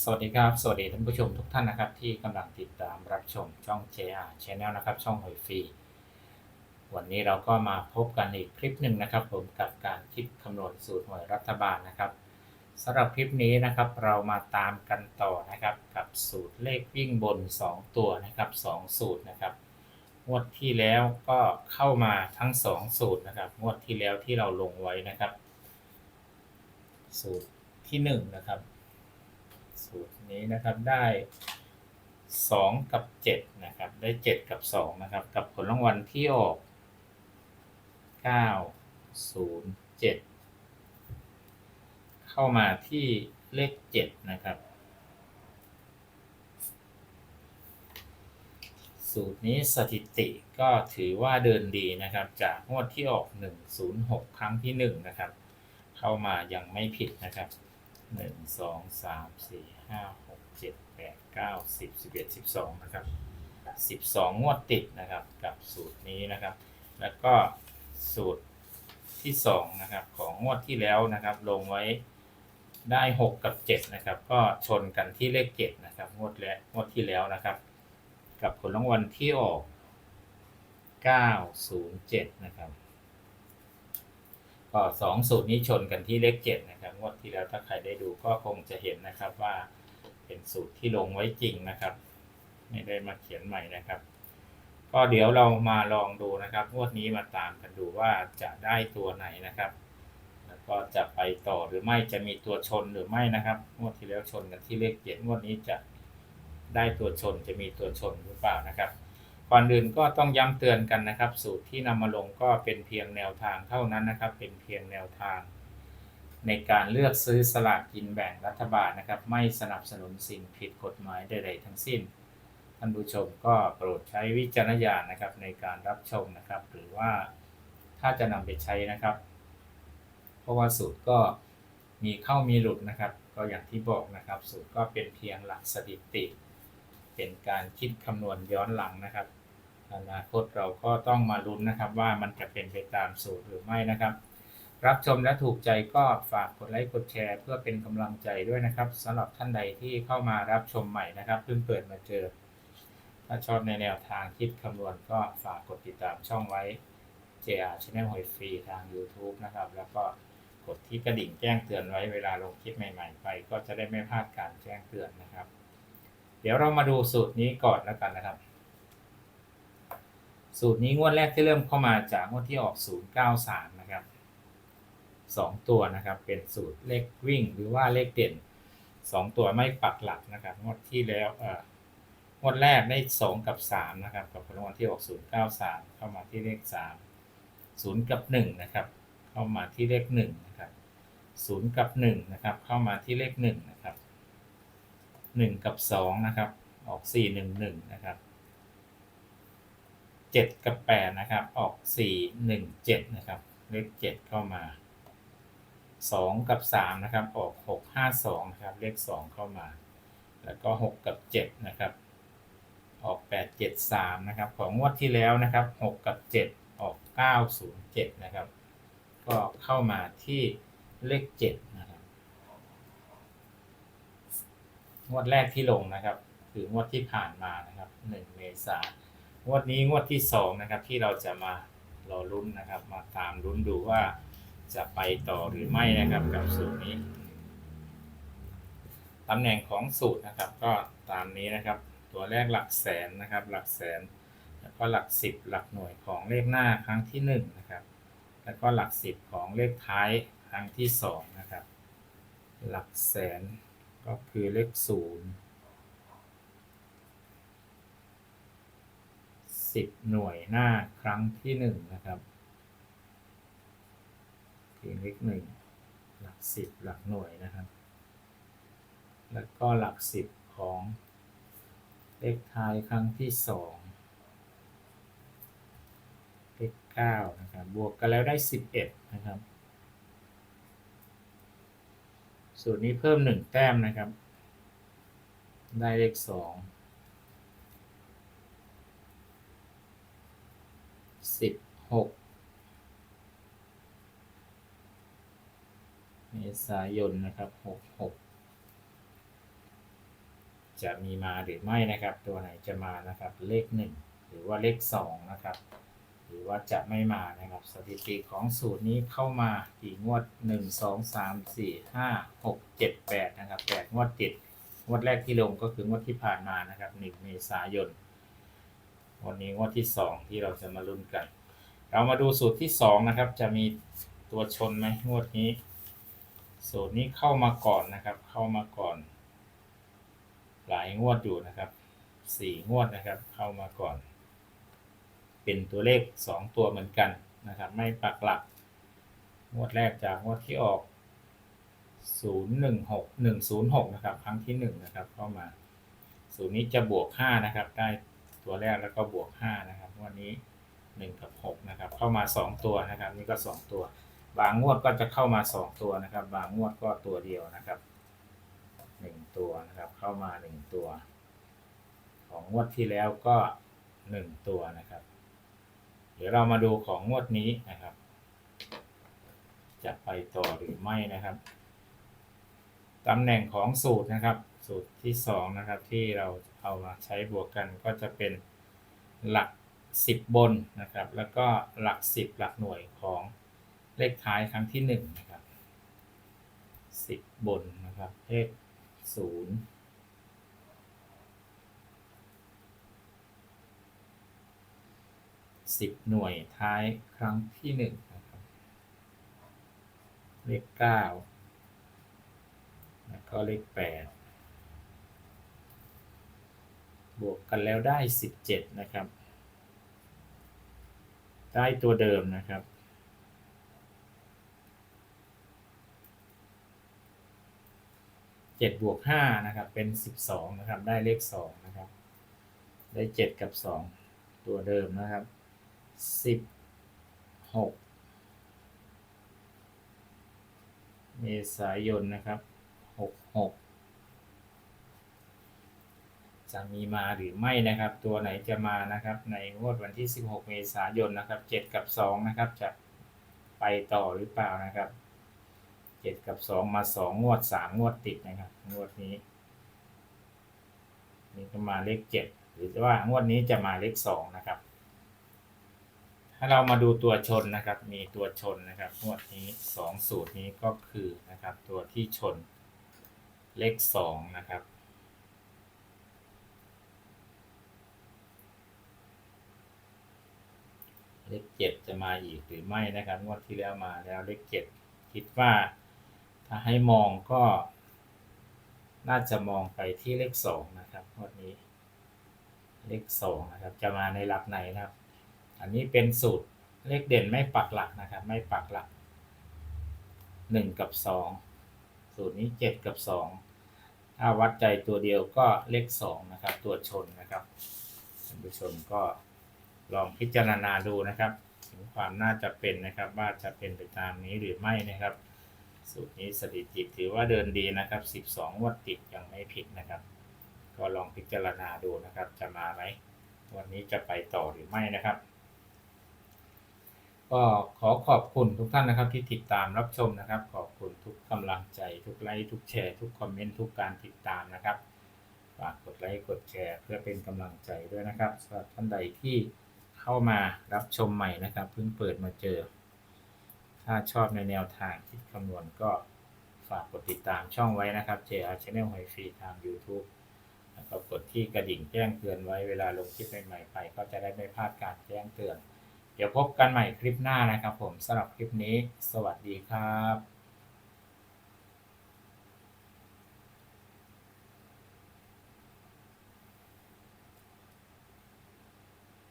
สวัสดีครับ สวัสดีท่านผู้ชมทุกท่านนะครับ ที่กำลังติดตามรับชมช่อง JR Channel นะครับ ช่องหอยฟรี วันนี้เราก็มาพบกันอีกคลิปหนึ่งนะครับ ผมกับการคิดคำนวณสูตรหวยรัฐบาลนะครับสำหรับคลิปนี้นะครับ เรามาตามกันต่อนะครับ กับสูตรเลขวิ่งบน 2 ตัวนะครับ 2 สูตรนะครับงวดที่แล้วก็เข้ามาทั้ง 2 สูตรนะครับงวดที่แล้วที่เราลงไว้นะครับ สูตรที่ 1 นะครับ สูตรนี้นะครับได้ 2 กับ 7 นะครับ ได้ 7 กับ 2 นะครับ กับผลรางวัลที่ออก 9 0 7 เข้ามาที่เลข 7 นะครับ สูตรนี้สถิติก็ถือว่าเดินดีนะครับ จากงวดที่ออก 106 ครั้งที่ 1 นะครับ เข้ามายังไม่ผิดนะครับ หนึ่งสองสามสี่ห้าหกเจ็ดแปดเก้าสิบสิบเอ็ดสิบสองนะครับสิบสองงวดติดนะครับกับสูตรนี้นะครับ แล้วก็สูตรที่สองนะครับของงวดที่แล้วนะครับ ลงไว้ได้หกกับเจ็ดนะครับ ก็ชนกันที่เลขเจ็ดนะครับงวดแล้วงวดที่แล้วนะครับ กับผลรางวัลที่ออกเก้าศูนย์เจ็ดนะครับ ก็สองสูตรนี้ชนกันที่เลขเจ็ดนะครับงวดที่แล้วถ้าใครได้ดูก็คงจะเห็นนะครับว่าเป็นสูตรที่ลงไว้จริงนะครับ ไม่ได้มาเขียนใหม่นะครับ ก็เดี๋ยวเรามาลองดูนะครับงวดนี้มาตามกันดูว่าจะได้ตัวไหนนะครับ แล้วก็จะไปต่อหรือไม่จะมีตัวชนหรือไม่นะครับงวดที่แล้วชนกันที่เลขเจ็ดงวดนี้จะได้ตัวชนจะมีตัวชนหรือเปล่านะครับ ก่อนอื่นก็ต้องย้ำเตือนกันนะครับ สูตรที่นำมาลงก็เป็นเพียงแนวทางเท่านั้นนะครับ เป็นเพียงแนวทาง ในการเลือกซื้อสลากกินแบ่งรัฐบาลนะครับ ไม่สนับสนุนสิ่งผิดกฎหมายใดๆทั้งสิ้นท่านผู้ชมก็โปรดใช้วิจารณญาณนะครับในการรับชมนะครับ หรือว่าถ้าจะนำไปใช้นะครับ เพราะว่าสูตรก็มีเข้ามีหลุดนะครับ ก็อย่างที่บอกนะครับ สูตรก็เป็นเพียงหลักสถิติ เป็นการคิดคำนวณย้อนหลังนะครับ อนาคตเราก็ต้องมาลุ้นนะครับว่ามันจะเป็นไปตามสูตรหรือไม่นะครับ รับชมและถูกใจก็ฝากกดไลค์กดแชร์ เพื่อเป็นกำลังใจด้วยนะครับสำหรับท่านใดที่เข้ามารับชมใหม่นะครับเพิ่งเปิดมาเจอ ถ้าชอบในแนวทางคิดคำนวณก็ฝากกดติดตามช่องไว้ JR Channel หอยฟรีทาง YouTube นะครับ แล้วก็กดที่กระดิ่งแจ้งเตือนไว้เวลาลงคลิปใหม่ ๆ ไป ก็จะได้ไม่พลาดการแจ้งเตือนนะครับ เดี๋ยวเรามาดูสูตรนี้ก่อนแล้วกันนะครับ สูตรนี้งวดแรกที่เริ่มเข้ามาจากงวดที่ออก 093 นะครับสองตัวนะครับ เป็นสูตรเลขวิ่งหรือว่าเลขเด่นสองตัวไม่ปักหลักนะครับ งวดที่แล้วเอ่องวดแรกได้ 2 กับ 3 นะครับ กับผลรางวัลที่ออก 093 เข้ามาที่เลข 3 0 กับ 1 นะครับ เข้ามาที่เลข 1 นะครับ 0 กับ 1 นะครับ เข้ามาที่เลข 1 นะครับ 1 กับ 2 นะครับ ออก 4 1 1 นะครับ 7 กับ 8 นะครับ ออก 4 1 7 นะครับ เลข 7 เข้ามา 2 กับ 3 นะครับ ออก 6 5 2 นะครับ เลข 2 เข้ามา แล้วก็ 6 กับ 7 นะครับ ออก 8 7 3 นะครับ ของงวดที่แล้วนะครับ 6 กับ 7 ออก 9 0 7 นะครับ ก็เข้ามาที่เลข 7 นะครับ งวดแรกที่ลงนะครับ คืองวดที่ผ่านมานะครับ 1 เมษายน งวดนี้งวดที่2นะครับที่เราจะมารอลุ้นนะครับ มาตามลุ้นดูว่าจะไปต่อหรือไม่นะครับกับสูตรนี้ตำแหน่งของสูตรนะครับ ก็ตามนี้นะครับ ตัวแรกหลักแสนนะครับ หลักแสน แล้วก็หลักสิบหลักหน่วยของเลขหน้าครั้งที่หนึ่งนะครับ แล้วก็หลักสิบของเลขท้ายครั้งที่สองนะครับ หลักแสนก็คือเลขศูนย์ 10 หน่วยหน้าครั้งที่1นะครับเลขหนึ่งหลัก 10 หลักหน่วยนะครับ แล้วก็หลัก 10 ของเลขท้ายครั้งที่ 2 เลข9นะครับบวกกันแล้วได้ 11 นะครับ สูตรนี้เพิ่ม 1 แต้มนะครับ ได้เลข 2 หกเมษายนนะครับหกหกจะมีมาหรือไม่นะครับ ตัวไหนจะมานะครับเลขหนึ่งหรือว่าเลขสองนะครับ หรือว่าจะไม่มานะครับ สถิติของสูตรนี้เข้ามากี่งวดหนึ่งสองสามสี่ห้าหกเจ็ดแปดนะครับแปดงวดติดงวดแรกที่ลงก็คืองวดที่ผ่านมานะครับหนึ่งเมษายนวันนี้งวดที่สองที่เราจะมาลุ้นกัน เรามาดูสูตรที่สองนะครับ จะมีตัวชนไหมงวดนี้ สูตรนี้เข้ามาก่อนนะครับ เข้ามาก่อน หลายงวดอยู่นะครับสี่งวดนะครับ เข้ามาก่อน เป็นตัวเลขสองตัวเหมือนกันนะครับ ไม่ปักหลัก งวดแรกจากงวดที่ออกศูนย์หนึ่งหกหนึ่งศูนย์หกนะครับ ครั้งที่หนึ่งนะครับ เข้ามา สูตรนี้จะบวกห้านะครับ ได้ตัวแรกแล้วก็บวกห้านะครับงวันนี้ หนึ่งกับหกนะครับ เข้ามาสองตัวนะครับ นี่ก็สองตัว บางงวดก็จะเข้ามาสองตัวนะครับ บางงวดก็ตัวเดียวนะครับหนึ่งตัวนะครับ เข้ามาหนึ่งตัว ของงวดที่แล้วก็หนึ่งตัวนะครับ เดี๋ยวเรามาดูของงวดนี้นะครับ จะไปต่อหรือไม่นะครับตำแหน่งของสูตรนะครับ สูตรที่สองนะครับที่เราเอามาใช้บวกกันก็จะเป็นหลัก สิบบนนะครับ แล้วก็หลักสิบหลักหน่วยของเลขท้ายครั้งที่หนึ่งนะครับสิบบนนะครับเลขศูนย์สิบหน่วยท้ายครั้งที่หนึ่งนะครับเลขเก้าแล้วก็เลขแปดบวกกันแล้วได้สิบเจ็ดนะครับ ได้ตัวเดิมนะครับ เจ็ดบวกห้านะครับ เป็นสิบสองนะครับ ได้เลขสองนะครับ ได้เจ็ดกับสองตัวเดิมนะครับสิบหกเมษายนนะครับหกหก จะมีมาหรือไม่นะครับ ตัวไหนจะมานะครับ ในงวดวันที่ 16 เมษายนนะครับ 7 กับ 2 นะครับ จะไปต่อหรือเปล่านะครับ 7 กับ 2 มา 2 งวด 3 งวดติดนะครับ งวดนี้ นี่ก็มาเลข 7 หรือว่างวดนี้จะมาเลข 2 นะครับ ถ้าเรามาดูตัวชนนะครับ มีตัวชนนะครับ งวดนี้ 2 สูตรนี้ก็คือนะครับ ตัวที่ชนเลข 2 นะครับ เลขเจ็ดจะมาอีกหรือไม่นะครับงวดที่แล้วมาแล้วเลขเจ็ดคิดว่า ถ้าให้มองก็ น่าจะมองไปที่เลขสองนะครับงวดนี้เลขสองนะครับจะมาในหลักไหนนะครับ อันนี้เป็นสูตรเลขเด่นไม่ปักหลักนะครับ ไม่ปักหลักหนึ่งกับสองสูตรนี้เจ็ดกับสองถ้าวัดใจตัวเดียวก็เลขสองนะครับ ตัวชนนะครับท่านผู้ชมก็ ลองพิจารณาดูนะครับถึงความน่าจะเป็นนะครับ ว่าจะเป็นไปตามนี้หรือไม่นะครับ สูตรนี้สถิติถือว่าเดินดีนะครับ 12งวดติดยังไม่ผิดนะครับ ก็ลองพิจารณาดูนะครับ จะมาไหมวันนี้จะไปต่อหรือไม่นะครับ ก็ขอขอบคุณทุกท่านนะครับ ที่ติดตามรับชมนะครับ ขอบคุณทุกกำลังใจ ทุกไลค์ทุกแชร์ทุกคอมเมนต์ทุกการติดตามนะครับฝากกดไลค์กดแชร์ เพื่อเป็นกำลังใจด้วยนะครับสำหรับท่านใดที่ เข้ามารับชมใหม่นะครับ เพิ่งเปิดมาเจอ ถ้าชอบในแนวทางคิดคำนวณก็ฝากกดติดตามช่องไว้นะครับ JR Channel หอยฟรีทาง YouTube แล้วก็กดที่กระดิ่งแจ้งเตือนไว้เวลาลงคลิปใหม่ๆไป ก็จะได้ไม่พลาดการแจ้งเตือน เดี๋ยวพบกันใหม่คลิปหน้านะครับผมสำหรับคลิปนี้ สวัสดีครับ